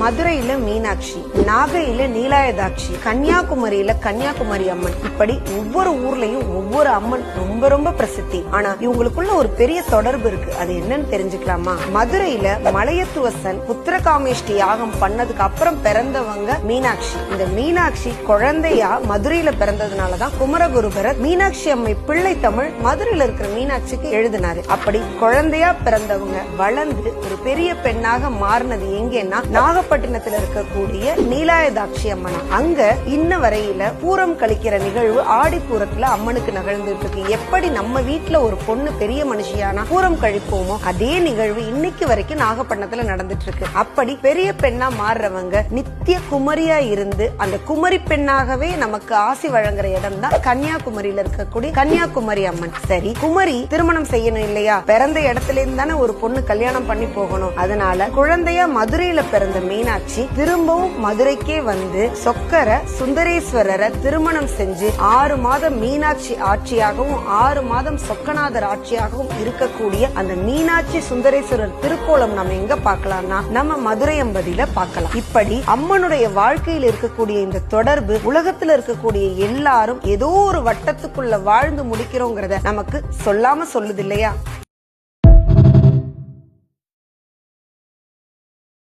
மதுரையில மீனாட்சி நாகையில நீலாயதாட்சி கன்னியாகுமரியில கன்னியாகுமரி அம்மன். இப்படி ஒவ்வொரு ஊர்லயும் ஒவ்வொரு அம்மன் ரொம்ப ரொம்ப பிரசித்தி. ஆனா இவங்களுக்குள்ள ஒரு பெரிய தொடர்பு இருக்கு. அது என்னன்னு தெரிஞ்சுக்கலாமா? மதுரையில மலையத்துவசன் புத்திரகாமேஷ்டி யாகம் பண்ணதுக்கு அப்புறம் பிறந்தவங்க மீனாட்சி. இந்த மீனாட்சி குழந்தையா மதுரையில பிறந்ததுனாலதான் குமரகுருபரர் மீனாட்சி அம்மை பிள்ளை தமிழ் மதுரையில இருக்கிற மீனாட்சிக்கு எழுதினாரு. அப்படி குழந்தையா பிறந்தவங்க வளர்ந்து ஒரு பெரிய பெண்ணாக மாறினது எங்கன்னா நாகப்பட்டினத்துல இருக்கக்கூடிய நீலாயதாட்சி அம்மனா. அங்க இன்ன வரையில பூரம் கழிக்கிற நிகழ்வு ஆடிப்பூரத்துல அம்மனுக்கு நிகழ்ந்துட்டு இருக்கு. எப்படி நம்ம வீட்டுல ஒரு பொண்ணு பெரிய மனுஷியானா பூரம் கழிப்போமோ அதே நிகழ்வு இன்னைக்கு வரைக்கும் நாகப்பட்டினத்துல நடந்துட்டு இருக்கு. அப்படி பெரிய பெண்ணா மாறுறவங்க நித்திய குமரியா இருந்து அந்த குமரி பெண்ணாகவே நமக்கு ஆசி வழங்குற இடம் தான் கன்னியாகுமரியில இருக்கக்கூடிய கன்னியாகுமரி அம்மன். சரி குமரி திருமணம் செய்யணும் இல்லையா? பிறந்த இடத்துல இருந்து தானே ஒரு பொண்ணு கல்யாணம் பண்ணி போகணும். அதனால குழந்தையா மதுரையில பிறந்த மீனாட்சி திரும்பவும் மதுரைக்கே வந்து சொக்கர சுந்தரேஸ்வரரை திருமணம் செஞ்சு ஆறு மாதம் மீனாட்சி ஆட்சியாகவும் ஆறு மாதம் சொக்கநாதர் ஆட்சியாகவும் இருக்கக்கூடிய அந்த மீனாட்சி சுந்தரேஸ்வரர் திருக்கோலம் நம்ம எங்க பார்க்கலாம்னா நம்ம மதுரை அம்பதியில பார்க்கலாம். இப்படி அம்மனுடைய வாழ்க்கையில் இருக்கக்கூடிய இந்த தொடர்பு உலகத்துல இருக்கக்கூடிய எல்லாரும் ஏதோ ஒரு வட்டத்துக்குள்ள வாழ்ந்து முடிக்கிறோங்கிறத நமக்கு சொல்லாம சொல்லுது இல்லையா?